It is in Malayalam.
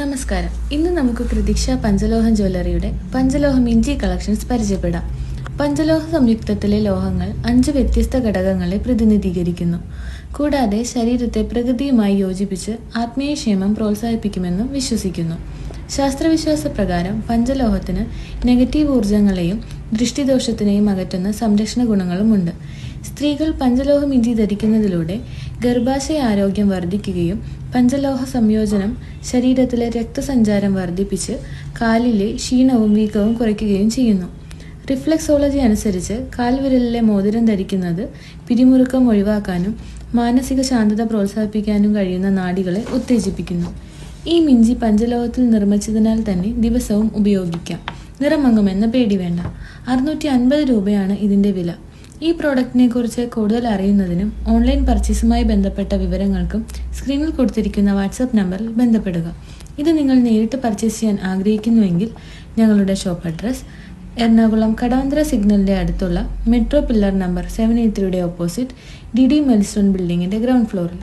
നമസ്കാരം. ഇന്ന് നമുക്ക് പ്രതീക്ഷ പഞ്ചലോഹം ജ്വല്ലറിയുടെ പഞ്ചലോഹം ഇഞ്ചി കളക്ഷൻസ് പരിചയപ്പെടാം. പഞ്ചലോഹ സംയുക്തത്തിലെ ലോഹങ്ങൾ അഞ്ച് വ്യത്യസ്ത ഘടകങ്ങളെ പ്രതിനിധീകരിക്കുന്നു. കൂടാതെ ശരീരത്തെ പ്രകൃതിയുമായി യോജിപ്പിച്ച് ആത്മീയക്ഷേമം പ്രോത്സാഹിപ്പിക്കുമെന്നും വിശ്വസിക്കുന്നു. ശാസ്ത്രവിശ്വാസ പ്രകാരം പഞ്ചലോഹത്തിന് നെഗറ്റീവ് ഊർജങ്ങളെയും ദൃഷ്ടിദോഷത്തിനെയും അകറ്റുന്ന സംരക്ഷണ ഗുണങ്ങളുമുണ്ട്. സ്ത്രീകൾ പഞ്ചലോഹം ഇഞ്ചി ധരിക്കുന്നതിലൂടെ ഗർഭാശയ ആരോഗ്യം വർദ്ധിക്കുകയും പഞ്ചലോഹ സംയോജനം ശരീരത്തിലെ രക്തസഞ്ചാരം വർദ്ധിപ്പിച്ച് കാലിലെ ക്ഷീണവും വീക്കവും കുറയ്ക്കുകയും ചെയ്യുന്നു. റിഫ്ലക്സോളജി അനുസരിച്ച് കാൽവിരലിലെ മോതിരം ധരിക്കുന്നത് പിരിമുറുക്കം ഒഴിവാക്കാനും മാനസിക ശാന്തത പ്രോത്സാഹിപ്പിക്കാനും കഴിയുന്ന നാഡികളെ ഉത്തേജിപ്പിക്കുന്നു. ഈ മിഞ്ചി പഞ്ചലോഹത്തിൽ നിർമ്മിച്ചതിനാൽ തന്നെ ദിവസവും ഉപയോഗിക്കാം. നിറമങ്ങുമെന്ന പേടി വേണ്ട. അറുന്നൂറ്റി അൻപത് രൂപയാണ് ഇതിന്റെ വില. ഈ പ്രോഡക്റ്റിനെ കുറിച്ച് കൂടുതൽ അറിയുന്നതിനും ഓൺലൈൻ പർച്ചേസുമായി ബന്ധപ്പെട്ട വിവരങ്ങൾക്കും സ്ക്രീനിൽ കൊടുത്തിരിക്കുന്ന വാട്സാപ്പ് നമ്പറിൽ ബന്ധപ്പെടുക. ഇത് നിങ്ങൾ നേരിട്ട് പർച്ചേസ് ചെയ്യാൻ ആഗ്രഹിക്കുന്നുവെങ്കിൽ ഞങ്ങളുടെ ഷോപ്പ് അഡ്രസ് എറണാകുളം കടവന്ത്ര സിഗ്നലിന്റെ അടുത്തുള്ള metro pillar number seven eight ത്രീയുടെ ഓപ്പോസിറ്റ് ഡി ഡി മെൽസ്റ്റോൺ ബിൽഡിങ്ങിന്റെ ഗ്രൗണ്ട് ഫ്ലോറിൽ.